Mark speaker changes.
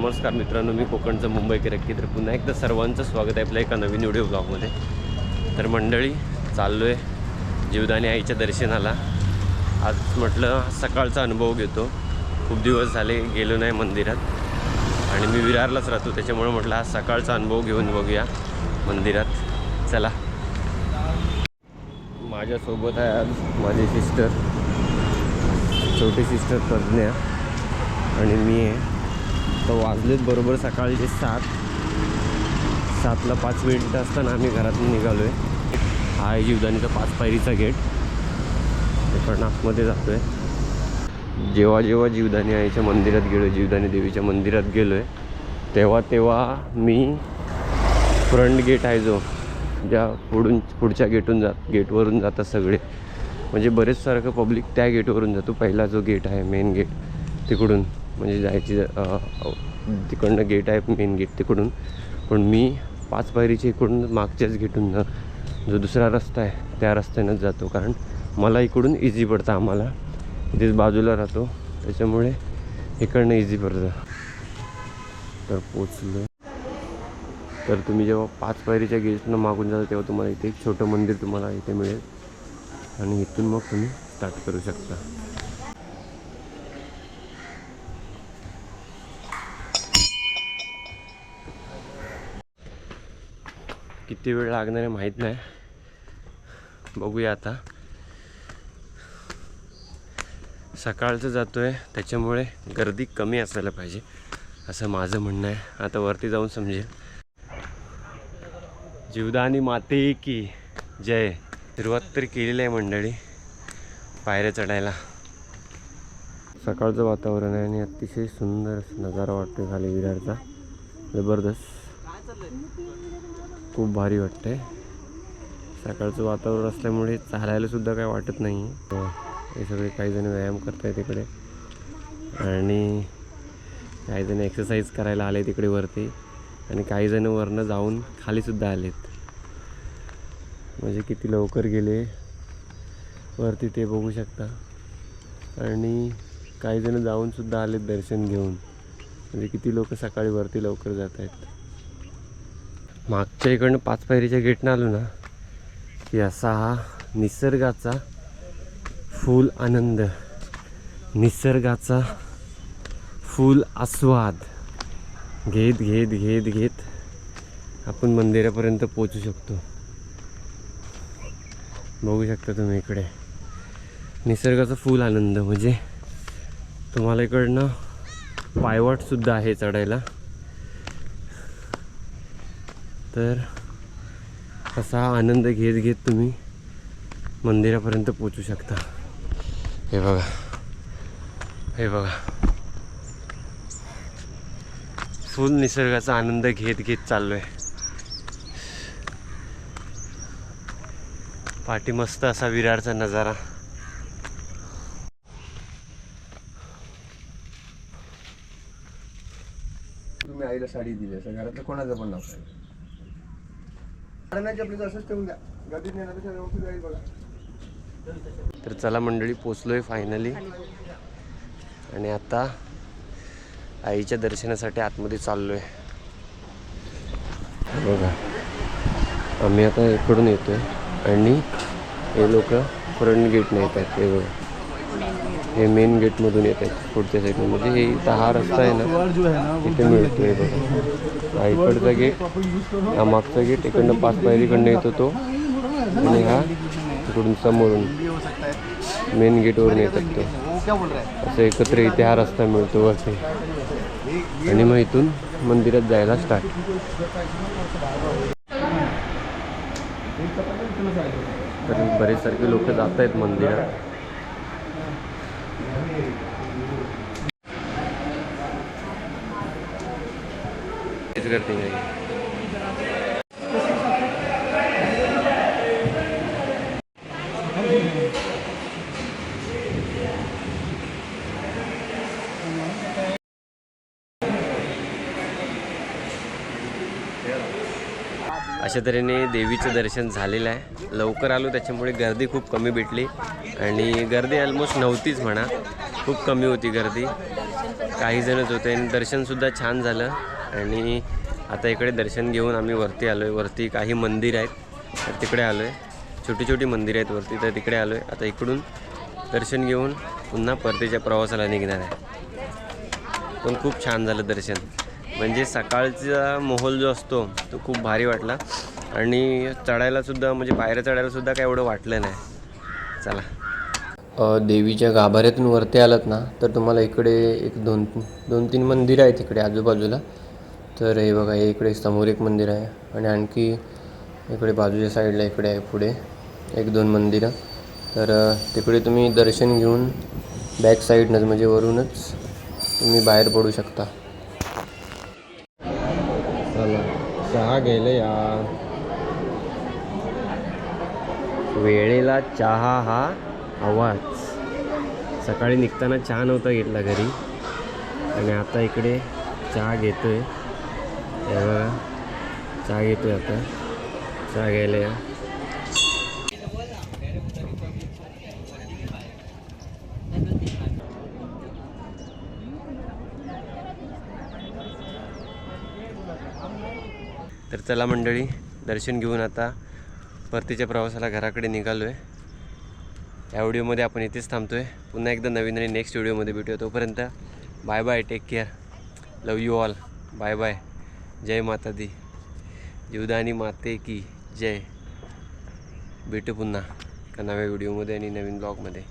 Speaker 1: नमस्कार मित्रांनो मी कोकणचं मुंबई किरक्की तर पुन्हा एकदा सर्वांचं स्वागत आहे आपल्या एका नवीन व्हिडिओ ब्लॉगमध्ये. तर मंडळी चाललो आहे जीवदानी आईच्या दर्शनाला. आज म्हटलं सकाळचा अनुभव घेतो. खूप दिवस झाले गेलो नाही मंदिरात. आणि मी विरारलाच राहतो त्याच्यामुळे म्हटलं आज सकाळचा अनुभव घेऊन बघूया मंदिरात. चला. माझ्यासोबत आहे आज माझी सिस्टर छोटी सिस्टर प्रज्ञा. आणि मी आहे. तर वाजलेत बरोबर सकाळचे सात. सातला पाच मिनिटं असताना आम्ही घरातून निघालो आहे हा आहे जीवदानीचा पाच पायरीचा गेट. पण आतमध्ये जातो आहे जेव्हा जेव्हा जीवदानी आईच्या मंदिरात गेलो आहे जीवदानी देवीच्या मंदिरात गेलो आहे तेव्हा तेव्हा मी फ्रंट गेट आहे जो ज्या पुढून पुढच्या गेटून जात गेटवरून जातात सगळे. म्हणजे बरेच सारखं पब्लिक त्या गेटवरून जातो. पहिला जो गेट आहे मेन गेट तिकडून. म्हणजे जायची तिकडनं गेट आहे मेन गेट तिकडून. पण मी पाच पायरीच्या इकडून मागच्याच गेटून जो दुसरा रस्ता आहे त्या रस्त्यानंच जातो. कारण मला इकडून इझी पडतं आम्हाला. इथेच बाजूला राहतो. त्याच्यामुळे इकडनं इझी पडतं. तर पोचलो तर तुम्ही जेव्हा पाच पायरीच्या गेटनं मागून जाता तेव्हा तुम्हाला इथे एक छोटं मंदिर तुम्हाला इथे मिळेल. आणि इथून मग तुम्ही स्टार्ट करू शकता. किती वेळ लागणार आहे माहीत नाही. बघूया आता. सकाळचं जातो आहे त्याच्यामुळे गर्दी कमी असायला पाहिजे असं माझं म्हणणं आहे. आता वरती जाऊन समजेल. जीवदानी माते की जय सुरुवात तरी केलेली आहे मंडळी पायऱ्या चढायला. सकाळचं वातावरण आहे आणि अतिशय सुंदर नजारा वाटतो खाली विरारचा. जबरदस्त. खूप भारी वाटतंय. सकाळचं वातावरण असल्यामुळे चालायला सुद्धा काय वाटत नाही. हो, हे सगळे काही जण व्यायाम करताय तिकडे. आणि काही जण एक्सरसाइज करायला आले तिकडे वरती. आणि काही जण वरनं जाऊन खालीसुद्धा आलेत. म्हणजे किती लवकर गेले. वरती ते बघू शकता. आणि काही जण जाऊन आलेत दर्शन घेऊन. म्हणजे किती लोक सकाळी वरती लवकर जात आहेत मागच्या इकडनं पाच पायरीच्या गेटनं आलो ना की असा हा निसर्गाचा फुल आनंद निसर्गाचा फुल आस्वाद. घेत घेत घेत घेत आपण मंदिरापर्यंत पोचू शकतो. बघू शकता तुम्ही इकडे. निसर्गाचा फुल आनंद म्हणजे तुम्हाला इकडनं पायवाटसुद्धा आहे चढायला. तर असा आनंद घेत घेत तुम्ही मंदिरापर्यंत पोचू शकता. हे बघा. हे बघा. फुल निसर्गाचा आनंद घेत घेत चाललो आहे पाठी मस्त असा विरारचा नजारा.
Speaker 2: तुम्ही आईला साडी दिली असं घरातलं कोणाचं पण नाव आपली असंच ठेवून द्या. नेण्यापेक्षा व्यवस्थित बघा.
Speaker 1: तर चला मंडळी पोचलोय फायनली आणि आता आईच्या दर्शनासाठी आतमध्ये चाललोय. बघा. आम्ही आता इकडून येतोय. आणि हे लोक फ्रंट गेटने येत आहेत हे बघा. हे मेन गेटमधून येत आहेत पुढच्या साईडने म्हणजे हे इथं हा रस्ता आहे ना इथे मिळतो आहे बघा. हा इकडचा गेट हा मागचा गेट इकडनं पाच पायरीकडनं येतो तो. आणि हा इकडून समोरून मेन गेटवरून येतात तो. असं एकत्र इथे हा रस्ता मिळतो वरती. आणि मग इथून मंदिरात जायला स्टार्ट तर बरेच सारखे लोक जात आहेत मंदिरात. करते नाही अशा तऱ्हेने देवीचं दर्शन झालेलं आहे. लवकर आलो त्याच्यामुळे गर्दी खूप कमी भेटली. आणि गर्दी ऑलमोस्ट नव्हतीच म्हणा. खूप कमी होती गर्दी. काही जणच होते आणि दर्शनसुद्धा छान झालं. आणि आता इकडे दर्शन घेऊन आम्ही वरती आलो आहे वरती काही मंदिर आहेत तर तिकडे आलो आहे छोटी छोटी मंदिरं आहेत वरती तर तिकडे आलो आहे आता इकडून दर्शन घेऊन पुन्हा परतीच्या प्रवासाला निघणार आहे. पण खूप छान झालं दर्शन. म्हणजे सकाळचा माहोल जो असतो तो खूप भारी वाटला. आणि चढायलासुद्धा म्हणजे पायऱ्या चढायलासुद्धा काय एवढं वाटलं नाही. चला. देवीच्या गाभाऱ्यातून वरती आलात ना तर तुम्हाला इकडे एक दोन दोन तीन मंदिरं आहेत इकडे आजूबाजूला. तर हे बघा हे इकडे समोर एक मंदिर आहे आणि आणखी इकडे बाजूच्या साईडला इकडे आहे पुढे एक दोन मंदिरं. तर तिकडे तुम्ही दर्शन घेऊन बॅक साईडनंच म्हणजे वरूनच तुम्ही बाहेर पडू शकता चला चहा घ्यायला या. वेळेला चहा हा आवाज. सकाळी निघताना चहा नव्हता घेतला घरी. आणि आता इकडे चहा घेतोय. आहे बघा. चहा घेतोय आता. चहा घ्यायला या. तर चला मंडळी दर्शन घेऊन आता परतीच्या प्रवासाला घराकडे निघालो आहे या व्हिडिओमध्ये आपण इथेच थांबतो आहे पुन्हा एकदा नवीन आणि नेक्स्ट व्हिडिओमध्ये भेटूया. तोपर्यंत bye bye take care love you all bye bye जय माता दी जीवदानी माते की जय. भेटू पुन्हा एका नव्या व्हिडिओमध्ये आणि नवीन ब्लॉगमध्ये